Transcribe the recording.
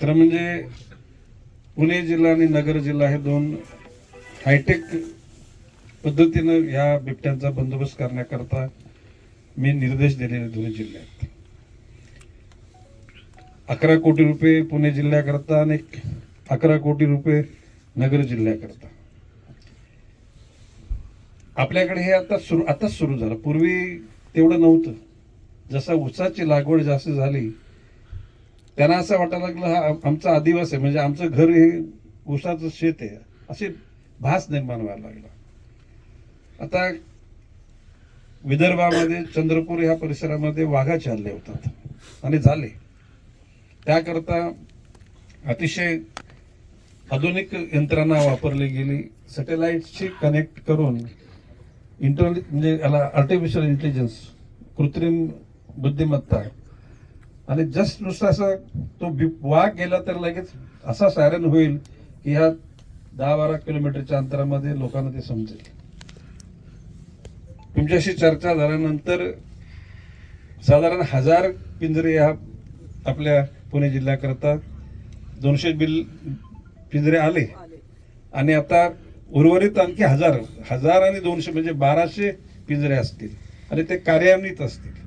खरं म्हणजे पुणे जिल्हा आणि नगर जिल्हा हे दोन हायटेक पद्धतीनं ह्या बिबट्यांचा बंदोबस्त करण्याकरता मी निर्देश दिलेले दोन्ही जिल्ह्यात अकरा कोटी रुपये पुणे जिल्ह्याकरता आणि अकरा कोटी रुपये नगर जिल्ह्याकरता. आपल्याकडे हे आता सुरू आताच सुरू झालं. पूर्वी तेवढं नव्हतं. जसं ऊसाची लागवड जास्त झाली त्यांना असं वाटायला लागलं हा आमचा आदिवासी आहे म्हणजे आमचं घर हे ऊसाचं शेत आहे. असे भास निर्माण व्हायला लागला. आता विदर्भामध्ये चंद्रपूर ह्या परिसरामध्ये वाघाचे हल्ले होतात. आणि झाले. त्याकरता अतिशय आधुनिक यंत्रणा वापरली गेली. सॅटेलाइटशी कनेक्ट करून इंटर म्हणजे याला आर्टिफिशियल इंटेलिजन्स कृत्रिम बुद्धिमत्ता आणि जस्ट नुसतं असं तो बिब- वाघ गेला तर लगेच असा सायरन होईल की ह्या दहा बारा किलोमीटरच्या अंतरामध्ये लोकांना ते समजेल. तुमच्याशी चर्चा झाल्यानंतर साधारण हजार पिंजरे ह्या आपल्या पुणे जिल्ह्याकरता दोनशे बिल पिंजरे आले. आणि आता उर्वरित आणखी हजार हजार आणि दोनशे म्हणजे बाराशे पिंजरे असतील. आणि ते कार्यान्वित असतील.